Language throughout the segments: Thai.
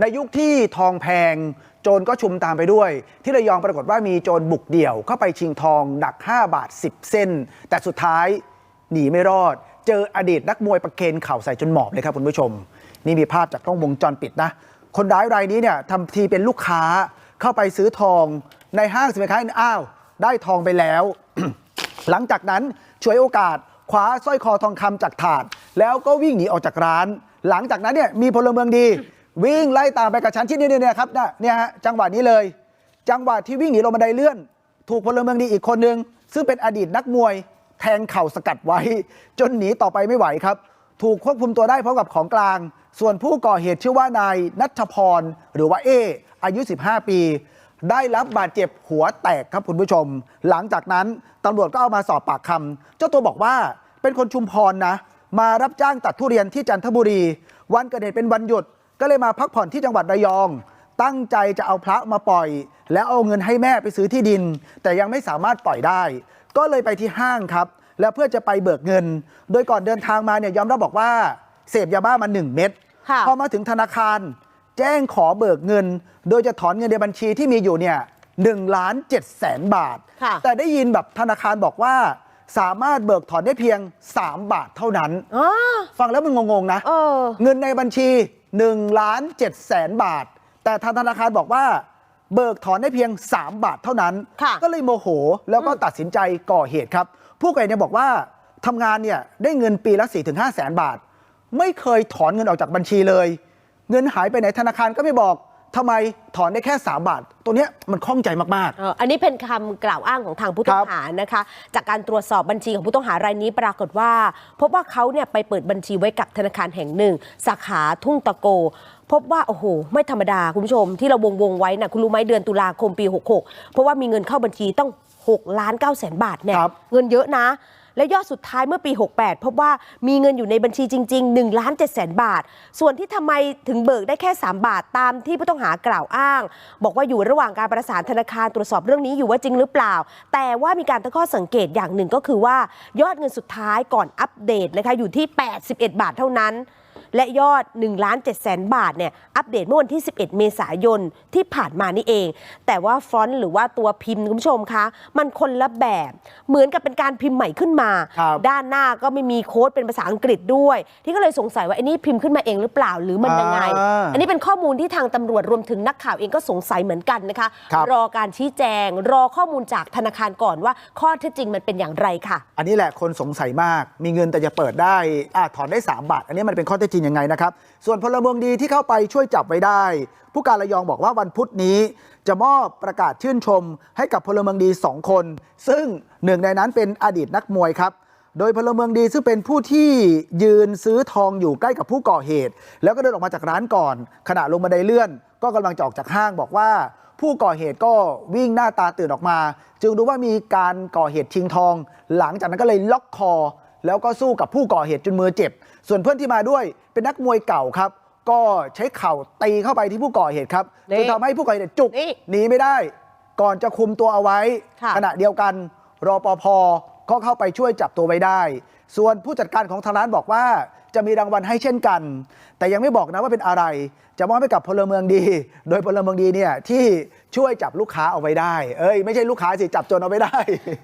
ในยุคที่ทองแพง โจรก็ชุมตามไปด้วย ที่ระยองปรากฏว่ามีโจรบุกเดี่ยวเข้าไปชิงทองหนัก 5 บาท 10 เส้น แต่สุดท้ายหนีไม่รอด เจออดีตนักมวยประเคนเข่าใส่จนหมอบเลยครับคุณผู้ชม นี่มีภาพจากกล้องวงจรปิดนะ คนร้ายรายนี้เนี่ยทำทีเป็นลูกค้าเข้าไปซื้อทองในห้างสินค้าอ้าว ได้ทองไปแล้ว หลังจากนั้นช่วยโอกาสคว้าสร้อยคอทองคำจากถาด แล้วก็วิ่งหนีออกจากร้าน หลังจากนั้นเนี่ยมีพลเมืองดี วิ่งไล่ตามไปกับชั้นที่นี่เนี่ยครับเนี่ยเนี่ยฮะจังหวะนี้เลย จังหวะที่วิ่งหนีลงบันไดเลื่อน ถูกพลเมืองดีอีกคนนึง ซึ่งเป็นอดีตนักมวย แทงเข่าสกัดไว้ จนหนีต่อไปไม่ไหวครับ ถูกควบคุมตัวได้พร้อมกับของกลาง ส่วนผู้ก่อเหตุชื่อว่านายนัทพร หรือว่าเอ อายุ 15 ปี ได้รับบาดเจ็บหัวแตกครับคุณผู้ชม หลังจากนั้นตำรวจก็เอามาสอบปากคำเจ้าตัวบอกว่าเป็นคนชุมพรนะ มารับจ้างตัดทุเรียนที่จันทบุรี วันเกิดเหตุเป็นวันหยุด ก็เลยมาพักผ่อนที่จังหวัดระยอง ตั้งใจจะเอาพระมาปล่อย แล้วเอาเงินให้แม่ไปซื้อที่ดิน แต่ยังไม่สามารถปล่อยได้ ก็เลยไปที่ห้างครับ แล้วเพื่อจะไปเบิกเงิน โดยก่อนเดินทางมาเนี่ยยอมรับบอกว่า เสพยาบ้ามา1เม็ดค่ะพอมาถึงธนาคาร แจ้งขอเบิกเงิน โดยจะถอนเงินในบัญชีที่มีอยู่เนี่ยหนึ่งล้านเจ็ดแสนบาทค่ะแต่ได้ยินแบบธนาคารบอกว่าสามารถเบิกถอนได้เพียง 3 บาทเท่านั้นอ๋อฟังแล้วมันงงๆนะเออเงินในบัญชี 1ล้าน7แสนบาท แต่ทางธนาคารบอกว่า เบิกถอนได้เพียง 3 บาทเท่านั้นค่ะก็เลยโมโหแล้วก็ตัดสินใจก่อเหตุครับ ผู้ก่อเหตุเนี่ยบอกว่าทำงานเนี่ยได้เงินปีละ4-5แสนบาท ไม่เคยถอนเงินออกจากบัญชีเลย เงินหายไปไหนธนาคารก็ไม่บอก ทำไมถอนได้แค่ 3 บาท ตัวเนี้ยมันข้องใจมาก เอ่ออันนี้เป็นคำกล่าวอ้างของทางผู้ต้องหานะคะ จากการตรวจสอบบัญชีของผู้ต้องหารายนี้ปรากฏว่า พบว่าเขาเนี่ยไปเปิดบัญชีไว้กับธนาคารแห่งหนึ่ง สาขาทุ่งตะโก พบว่าโอ้โหไม่ธรรมดาคุณผู้ชม ที่เราวงวงๆไว้นะคุณรู้ไหมเดือนตุลาคมปี 66 เพราะว่ามีเงินเข้าบัญชีต้อง6ล้าน9แสนบาทเนี่ยครับ เงินเยอะนะ และยอดสุดท้ายเมื่อปี 68 พบว่ามีเงินอยู่ในบัญชีจริง ๆ1ล้าน7แสนบาท ส่วนที่ทำไมถึงเบิกได้แค่ 3 บาทตามที่ผู้ต้องหากล่าวอ้าง บอกว่าอยู่ระหว่างการประสานธนาคารตรวจสอบเรื่องนี้อยู่ว่าจริงหรือเปล่า แต่ว่ามีการตั้งข้อสังเกตอย่างหนึ่งก็คือว่ายอดเงินสุดท้ายก่อนอัปเดตนะคะอยู่ที่ 81 บาทเท่านั้น และยอด1ล้าน7แสนบาทเนี่ยอัปเดตเมื่อวันที่ 11 เมษายนที่ผ่านมานี่เอง แต่ว่าฟอนต์หรือว่าตัวพิมพ์คุณผู้ชมคะมันคนละแบบ เหมือนกับเป็นการพิมพ์ใหม่ขึ้นมาครับด้านหน้าก็ไม่มีโค้ดเป็นภาษาอังกฤษด้วย ที่ก็เลยสงสัยว่าไอ้นี่พิมพ์ขึ้นมาเองหรือเปล่าหรือมันยังไงอ่าอันนี้เป็นข้อมูลที่ทางตำรวจรวมถึงนักข่าวเองก็สงสัยเหมือนกันนะคะครับรอการชี้แจง รอข้อมูลจากธนาคารก่อนว่าข้อเท็จจริงมันเป็นอย่างไรค่ะๆอันนี้แหละคนสงสัยมากมีเงินแต่จะเปิดได้อาถอนได้ 3 บาท อันนี้มันเป็นข้อเท็จจริงยังไงนะครับ ส่วนพลเมืองดีที่เข้าไปช่วยจับไว้ได้ ผู้การระยองบอกว่าวันพุธนี้ จะมอบประกาศชื่นชม ให้กับพลเมืองดี 2 คน ซึ่งหนึ่งในนั้นเป็นอดีตนักมวยครับโดยพลเมืองดีซึ่งเป็นผู้ที่ยืนซื้อทองอยู่ใกล้กับผู้ก่อเหตุ แล้วก็เดินออกมาจากร้านก่อน ขณะลงบันไดเลื่อน ก็กำลังจะออกจากห้างบอกว่า ผู้ก่อเหตุก็วิ่งหน้าตาตื่นออกมา จึงรู้ว่ามีการก่อเหตุชิงทอง หลังจากนั้นก็เลยล็อกคอ แล้วก็สู้กับผู้ก่อเหตุจนมือเจ็บ ส่วนเพื่อนที่มาด้วยเป็นนักมวยเก่าครับ ก็ใช้เข่าตีเข้าไปที่ผู้ก่อเหตุครับนี่จนทำให้ผู้ก่อเหตุจุกนี่หนีไม่ได้ ก่อนจะคุมตัวเอาไว้ค่ะขณะเดียวกันรอปภก็เข้าไปช่วยจับตัวไว้ได้ส่วนผู้จัดการของทางร้านบอกว่า จะมีรางวัลให้เช่นกัน แต่ยังไม่บอกนะว่าเป็นอะไร จะมอบให้กับพลเมืองดี โดยพลเมืองดีเนี่ยที่ช่วยจับลูกค้าเอาไว้ได้ เอ้ยไม่ใช่ลูกค้าสิจับโจรเอาไว้ได้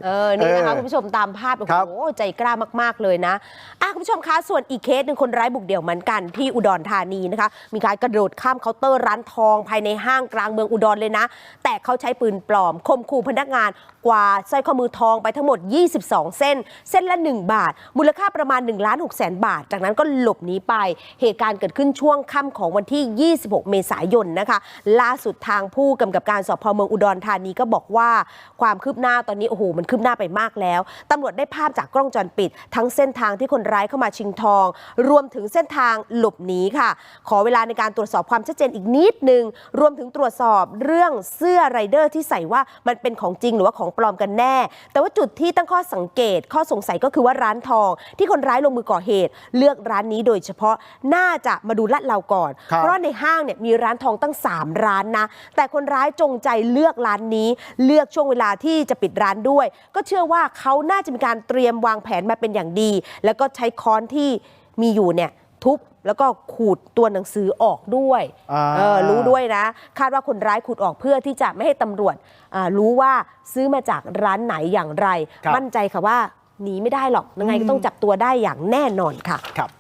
เออ นี่นะคะเออคุณผู้ชมตามภาพ โอ้ครับ โห ใจกล้ามาก ๆ เลยนะ อะ คุณผู้ชมคะ ส่วนอีกเคสหนึ่งคนร้ายบุกเดี่ยวเหมือนกันที่อุดรธานีนะคะ มีการกระโดดข้ามเคาน์เตอร์ร้านทองภายในห้างกลางเมืองอุดรเลยนะ แต่เขาใช้ปืนปลอมข่มขู่พนักงานกว่าสร้อยข้อมือทองไปทั้งหมด 22 เส้น เส้นละ 1 บาทมูลค่าประมาณ1ล้าน6แสนบาท จากนั้นก็หลบหนีไป เหตุการณ์เกิดขึ้นช่วงค่ำของวันที่ 26 เมษายนนะคะ ล่าสุดทางผู้กำกับการสพเมืองอุดรธานีก็บอกว่า ความคืบหน้าตอนนี้โอ้โหมันคืบหน้าไปมากแล้วตำรวจได้ภาพจากกล้องจรปิด ทั้งเส้นทางที่คนร้ายเข้ามาชิงทอง รวมถึงเส้นทางหลบหนีค่ะ ขอเวลาในการตรวจสอบความชัดเจนอีกนิดนึงรวมถึงตรวจสอบเรื่องเสื้อไรเดอร์ที่ใส่ว่ามันเป็นของจริงหรือว่าของปลอมกันแน่ แต่ว่าจุดที่ตั้งข้อสังเกตข้อสงสัยก็คือว่าร้านทององที่คนร้ายลงมือก่อเหตุ เลือกร้านนี้โดยเฉพาะน่าจะมาดูลาดเราก่อนเพราะในห้างเนี่ยมีร้านทองตั้ง 3 ร้านนะ แต่คนร้ายจงใจเลือกร้านนี้ เลือกช่วงเวลาที่จะปิดร้านด้วย ก็เชื่อว่าเขาน่าจะมีการเตรียมวางแผนมาเป็นอย่างดี แล้วก็ใช้ค้อนที่มีอยู่เนี่ยทุบแล้วก็ขูดตัวหนังสือออกด้วยอเออรู้ด้วยนะคาดว่าคนร้ายขูดออกเพื่อที่จะไม่ให้ตำรวจรู้ว่าซื้อมาจากร้านไหนอย่างไรรมั่นใจค่ะว่า หนีไม่ได้หรอกยังไงก็ต้องจับตัวได้อย่างแน่นอนค่ะ ครับ